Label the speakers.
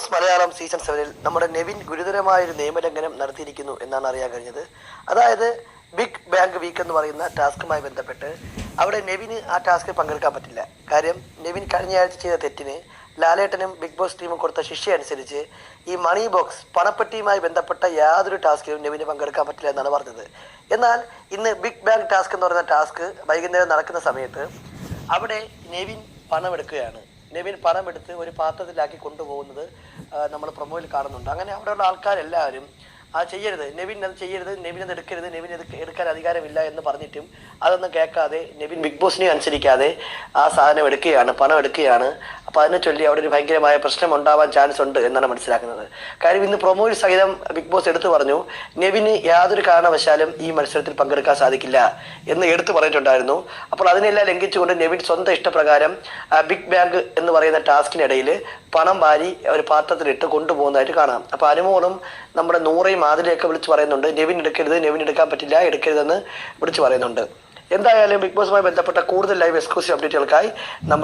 Speaker 1: Boss Malayalam season സെവനിൽ നമ്മുടെ നെവിൻ ഗുരുതരമായ ഒരു നിയമലംഘനം നടത്തിയിരിക്കുന്നു എന്നാണ് അറിയാൻ കഴിഞ്ഞത്. അതായത് ബിഗ് ബാങ്ക് വീക്ക് എന്ന് പറയുന്ന ടാസ്കുമായി ബന്ധപ്പെട്ട് അവിടെ നെവിന് ആ ടാസ്കിൽ പങ്കെടുക്കാൻ പറ്റില്ല. കാര്യം നെവിൻ കഴിഞ്ഞ ആഴ്ച ചെയ്ത തെറ്റിന് ലാലേട്ടനും ബിഗ് ബോസ് ടീമും കൊടുത്ത ശിക്ഷ അനുസരിച്ച് ഈ മണി ബോക്സ് പണപ്പെട്ടിയുമായി ബന്ധപ്പെട്ട യാതൊരു ടാസ്കിലും നെവിന് പങ്കെടുക്കാൻ പറ്റില്ല എന്നാണ് പറഞ്ഞത്. എന്നാൽ ഇന്ന് ബിഗ് ബാങ്ക് ടാസ്ക് എന്ന് പറയുന്ന ടാസ്ക് വൈകുന്നേരം നടക്കുന്ന സമയത്ത് അവിടെ നെവിൻ പണമെടുക്കുകയാണ്. നെവിൻ പണമെടുത്ത് ഒരു പാത്രത്തിലാക്കി കൊണ്ടുപോകുന്നത് നമ്മൾ പ്രൊമോയിൽ കാണുന്നുണ്ട്. അങ്ങനെ അവിടെയുള്ള ആൾക്കാരെല്ലാവരും ആ ചെയ്യരുത്. നെവിൻ അത് ചെയ്യരുത്. നെവിൻ അത് എടുക്കരുത്. നെവിൻ അത് എടുക്കാൻ അധികാരമില്ല എന്ന് പറഞ്ഞിട്ടും അതൊന്നും കേൾക്കാതെ നെവിൻ ബിഗ് ബോസിനെ അനുസരിക്കാതെ ആ സാധനം എടുക്കുകയാണ് പണം എടുക്കുകയാണ്. അപ്പോൾ അതിനെ ചൊല്ലി അവിടെ ഒരു ഭയങ്കരമായ പ്രശ്നം ഉണ്ടാവാൻ ചാൻസ് ഉണ്ട് എന്നാണ് മനസ്സിലാക്കുന്നത്. കാര്യം ഇന്ന് പ്രൊമോയിൽ സഹിതം ബിഗ് ബോസ് എടുത്തു പറഞ്ഞു നെവിന് യാതൊരു കാരണവശാലും ഈ മത്സരത്തിൽ പങ്കെടുക്കാൻ സാധിക്കില്ല എന്ന് എടുത്തു പറഞ്ഞിട്ടുണ്ടായിരുന്നു. അപ്പോൾ അതിനെല്ലാം ലംഘിച്ചുകൊണ്ട് നെവിൻ സ്വന്തം ഇഷ്ടപ്രകാരം ബിഗ് ബാങ്ക് എന്ന് പറയുന്ന ടാസ്കിനിടയിൽ പണം വാരി ഒരു പാത്രത്തിലിട്ട് കൊണ്ടുപോകുന്നതായിട്ട് കാണാം. അപ്പോൾ അനുമോളും നമ്മുടെ നൂറയും ആദിലെയൊക്കെ വിളിച്ച് പറയുന്നുണ്ട്. നെവിൻ എടുക്കരുത് നെവിൻ എടുക്കാൻ പറ്റില്ല എടുക്കരുതെന്ന് വിളിച്ച് പറയുന്നുണ്ട്. എന്തായാലും ബിഗ് ബോസുമായി ബന്ധപ്പെട്ട കൂടുതൽ ലൈവ് എക്സ്ക്ലൂസീവ് അപ്ഡേറ്റുകൾക്കായി നമ്മുടെ